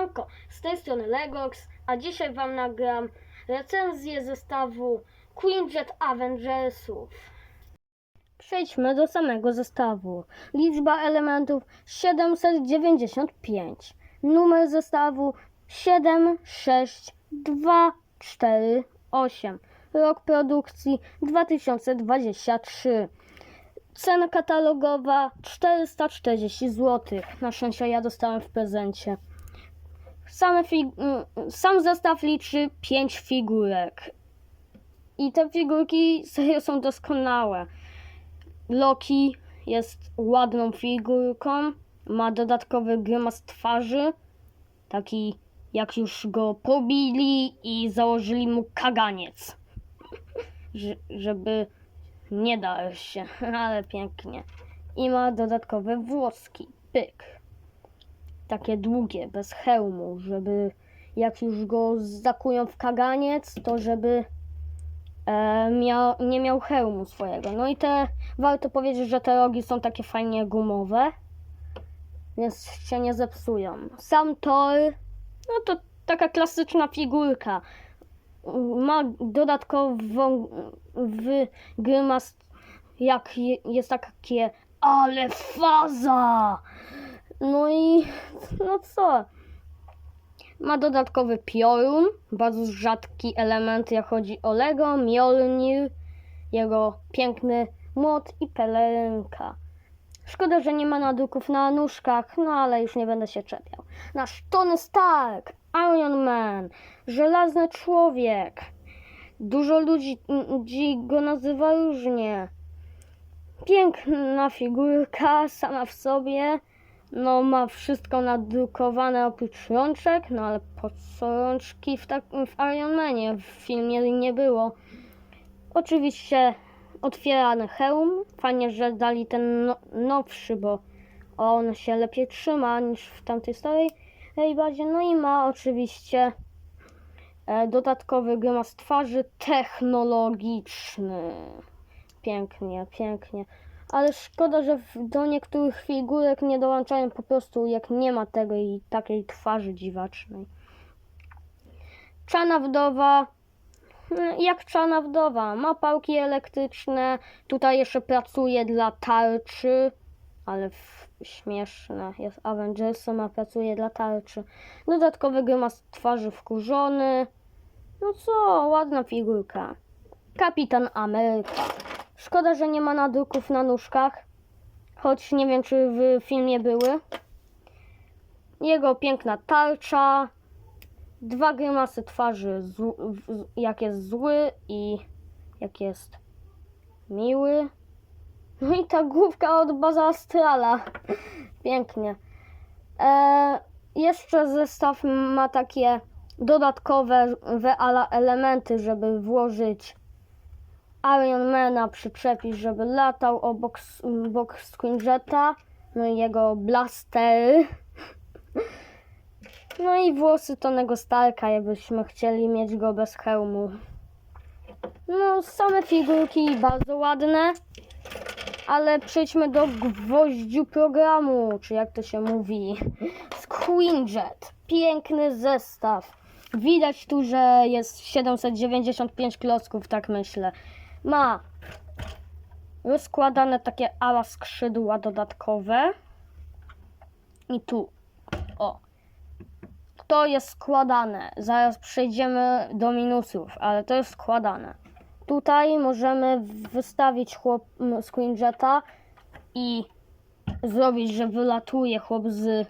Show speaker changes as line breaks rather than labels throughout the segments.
Siemanko, z tej strony Legox, a dzisiaj Wam nagram recenzję zestawu Quinjet Avengersów. Przejdźmy do samego zestawu. Liczba elementów 795. Numer zestawu 76248. Rok produkcji 2023. Cena katalogowa 440 zł. Na szczęście ja dostałem w prezencie. Same mm, sam zestaw liczy 5 figurek. I te figurki serio są doskonałe. Loki jest ładną figurką. Ma dodatkowy grymas twarzy. Taki jak już go pobili i założyli mu kaganiec. Że- żeby nie da się, ale pięknie. I ma dodatkowe włoski. Pyk. Takie długie, bez hełmu, żeby jak już go zakują w kaganiec, to żeby e, miał, nie miał hełmu swojego. No i te, warto powiedzieć, że te rogi są takie fajnie gumowe, więc się nie zepsują. Sam Thor, no to taka klasyczna figurka. Ma dodatkową w grymas, jak je, jest takie, ale faza! No i no co? Ma dodatkowy piorun, bardzo rzadki element, jak chodzi o Lego, Mjolnir, jego piękny młot i pelerynka. Szkoda, że nie ma nadruków na nóżkach, no ale już nie będę się czepiał. Nasz Tony Stark, Iron Man, żelazny człowiek. Dużo ludzi ludzi go nazywa różnie. Piękna figurka sama w sobie. No ma wszystko nadrukowane oprócz rączek, no ale po co rączki w, tak, w Iron Manie? W filmie nie było. Oczywiście otwierany hełm. Fajnie, że dali ten no, nowszy, bo on się lepiej trzyma niż w tamtej starej bazie. No i ma oczywiście e, dodatkowy grymas twarzy technologiczny. Pięknie, pięknie. Ale szkoda, że do niektórych figurek nie dołączają po prostu, jak nie ma tego i takiej twarzy dziwacznej. Czana wdowa, mm, jak czana wdowa, ma pałki elektryczne, tutaj jeszcze pracuje dla tarczy, ale śmieszne, jest Avengersom, a pracuje dla tarczy. Dodatkowy grymas twarzy wkurzony. No co, ładna figurka. Kapitan Ameryka. Szkoda, że nie ma nadruków na nóżkach, choć nie wiem, czy w filmie były. Jego piękna tarcza, dwa grymasy twarzy, jak jest zły i jak jest miły. No i ta główka od Baza Astrala. Pięknie. E, jeszcze zestaw ma takie dodatkowe elementy, żeby włożyć Ironmana przyczepić, żeby latał obok, s- obok Screenjeta, no i jego blastery. No i włosy Tonego Starka, jakbyśmy chcieli mieć go bez hełmu. No, same figurki bardzo ładne, ale przejdźmy do gwoździu programu, czy jak to się mówi. Screenjet, piękny zestaw. Widać tu, że jest 795 klocków, tak myślę. Ma rozkładane takie ala skrzydła dodatkowe. I tu. O. To jest składane. Zaraz przejdziemy do minusów, ale to jest składane. Tutaj możemy wystawić chłop Screenjeta i zrobić, że wylatuje chłop z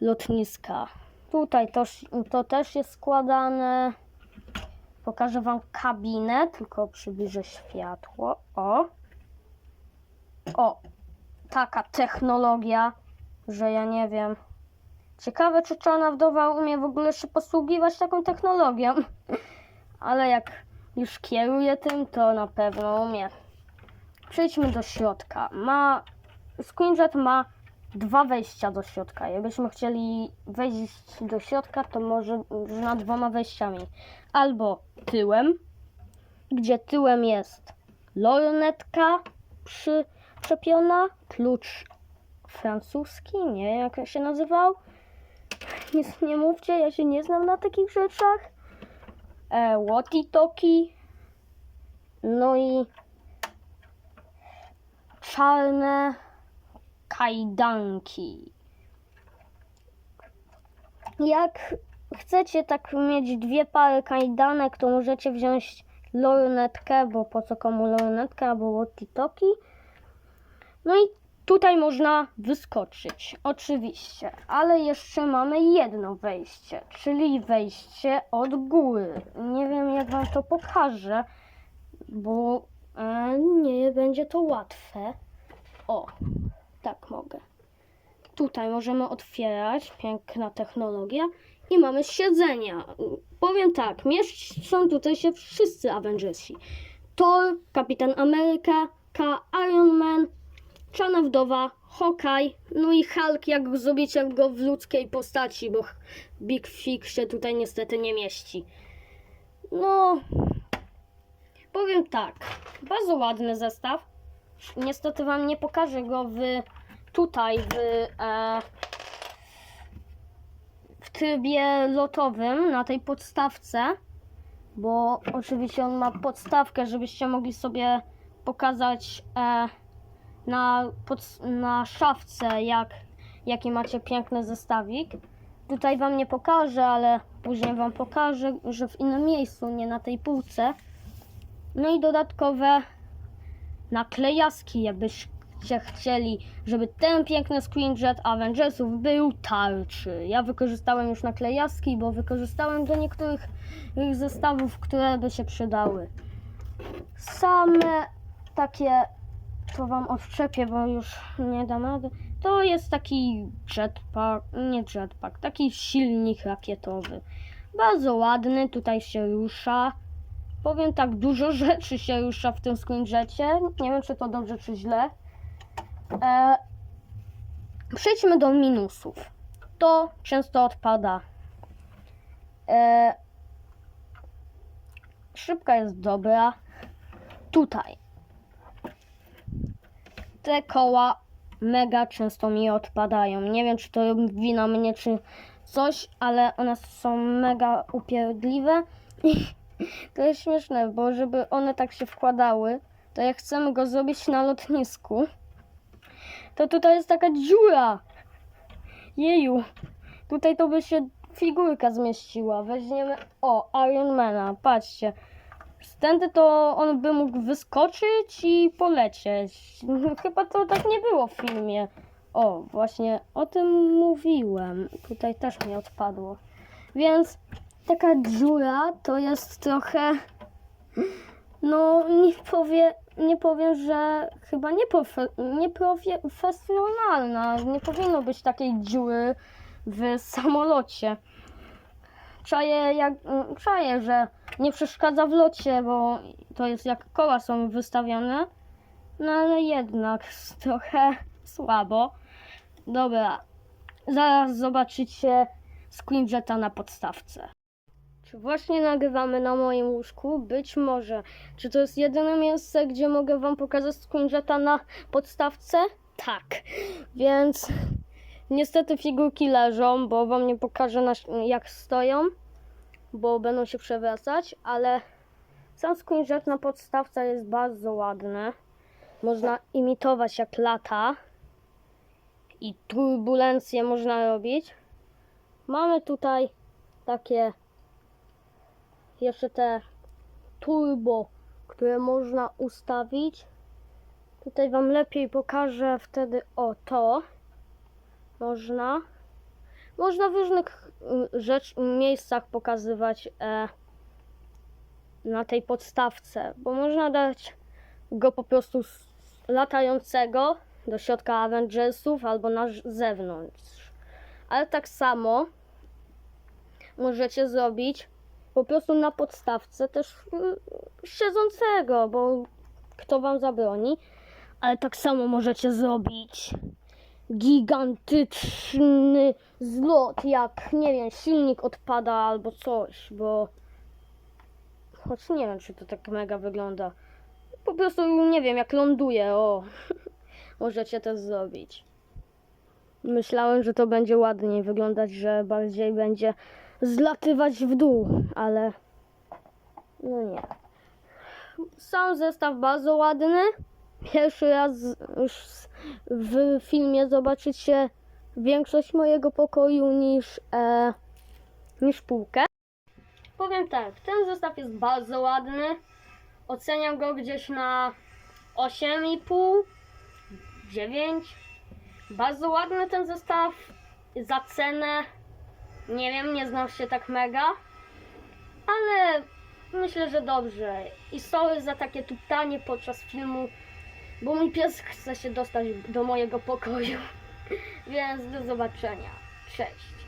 lotniska. Tutaj to, to też jest składane. Pokażę Wam kabinę, tylko przybliżę światło. O. O. Taka technologia, że ja nie wiem. Ciekawe, czy Czarna Wdowa umie w ogóle się posługiwać taką technologią. Ale jak już kieruje tym, to na pewno umie. Przejdźmy do środka. Ma... Screenshot ma dwa wejścia do środka. Jakbyśmy chcieli wejść do środka, to może na dwoma wejściami. Albo tyłem, gdzie tyłem jest lornetka przyczepiona, klucz francuski, nie wiem jak się nazywał. nic nie mówcie, ja się nie znam na takich rzeczach. E, walkie-talkie. No i czarne kajdanki. Jak chcecie tak mieć dwie pary kajdanek, to możecie wziąć lornetkę, bo po co komu lornetka albo walkie-talkie. No i tutaj można wyskoczyć, oczywiście, ale jeszcze mamy jedno wejście, czyli wejście od góry. Nie wiem jak wam to pokażę, bo e, nie będzie to łatwe. O, tak mogę. Tutaj możemy otwierać, piękna technologia. I mamy siedzenia. Powiem tak, mieszczą tutaj się wszyscy Avengersi. Thor, Kapitan Ameryka, K, Iron Man, Czarna Wdowa, Hawkeye, no i Hulk, jak zrobicie go w ludzkiej postaci, bo Big Fig się tutaj niestety nie mieści. No, powiem tak, bardzo ładny zestaw. Niestety wam nie pokażę go w tutaj w, e, w trybie lotowym na tej podstawce, bo oczywiście on ma podstawkę, żebyście mogli sobie pokazać e, na, pod, na szafce, jak, jaki macie piękny zestawik. Tutaj wam nie pokażę, ale później wam pokażę, że w innym miejscu, nie na tej półce. No i dodatkowe naklejaski, jakbyście chcieli, żeby ten piękny screenshot Avengersów był tarczy. Ja wykorzystałem już naklejaski, bo wykorzystałem do niektórych zestawów, które by się przydały. Same takie, to wam odczepię, bo już nie dam rady. To jest taki jetpack, nie jetpack, taki silnik rakietowy. Bardzo ładny, tutaj się rusza. Powiem tak, dużo rzeczy się rusza w tym screenshocie. Nie wiem, czy to dobrze, czy źle. E, przejdźmy do minusów. To często odpada. E, szybka jest dobra. Tutaj. Te koła mega często mi odpadają. Nie wiem, czy to wina mnie, czy coś, ale one są mega upierdliwe. To jest śmieszne, bo żeby one tak się wkładały, to jak chcemy go zrobić na lotnisku, to tutaj jest taka dziura. Jeju. Tutaj to by się figurka zmieściła. Weźmiemy, o, Ironmana, patrzcie. Stędy to on by mógł wyskoczyć i polecieć. Chyba to tak nie było w filmie. O, właśnie o tym mówiłem. Tutaj też mi odpadło. Więc taka dziura to jest trochę. No, nie, powie, nie powiem, że chyba nieprofe- nieprofesjonalna. Nie powinno być takiej dziury w samolocie. Czaję, jak, czaję, że nie przeszkadza w locie, bo to jest jak koła są wystawione. No ale jednak trochę słabo. Dobra, zaraz zobaczycie screenshota na podstawce. Czy właśnie nagrywamy na moim łóżku? Być może. Czy to jest jedyne miejsce, gdzie mogę wam pokazać screenshota na podstawce? Tak. Więc niestety figurki leżą, bo wam nie pokażę na, jak stoją, bo będą się przewracać, ale sam screenshot na podstawce jest bardzo ładny. Można imitować jak lata i turbulencje można robić. Mamy tutaj takie jeszcze te turbo, które można ustawić. Tutaj Wam lepiej pokażę wtedy o to. Można. Można w różnych y, rzecz, miejscach pokazywać e, na tej podstawce, bo można dać go po prostu latającego do środka Avengersów albo na zewnątrz. Ale tak samo możecie zrobić po prostu na podstawce też y, siedzącego, bo kto wam zabroni. Ale tak samo możecie zrobić gigantyczny zlot, jak nie wiem, silnik odpada albo coś, bo choć nie wiem, czy to tak mega wygląda. Po prostu nie wiem, jak ląduje, o. możecie to zrobić. Myślałem, że to będzie ładniej wyglądać, że bardziej będzie zlatywać w dół, ale no nie. Sam zestaw bardzo ładny. Pierwszy raz już w filmie zobaczycie większość mojego pokoju niż, e, niż półkę. Powiem tak, ten zestaw jest bardzo ładny. Oceniam go gdzieś na 8,5, 9. Bardzo ładny ten zestaw. Za cenę nie wiem, nie znam się tak mega, ale myślę, że dobrze. I sorry za takie tuptanie podczas filmu, bo mój pies chce się dostać do mojego pokoju. Więc do zobaczenia. Cześć.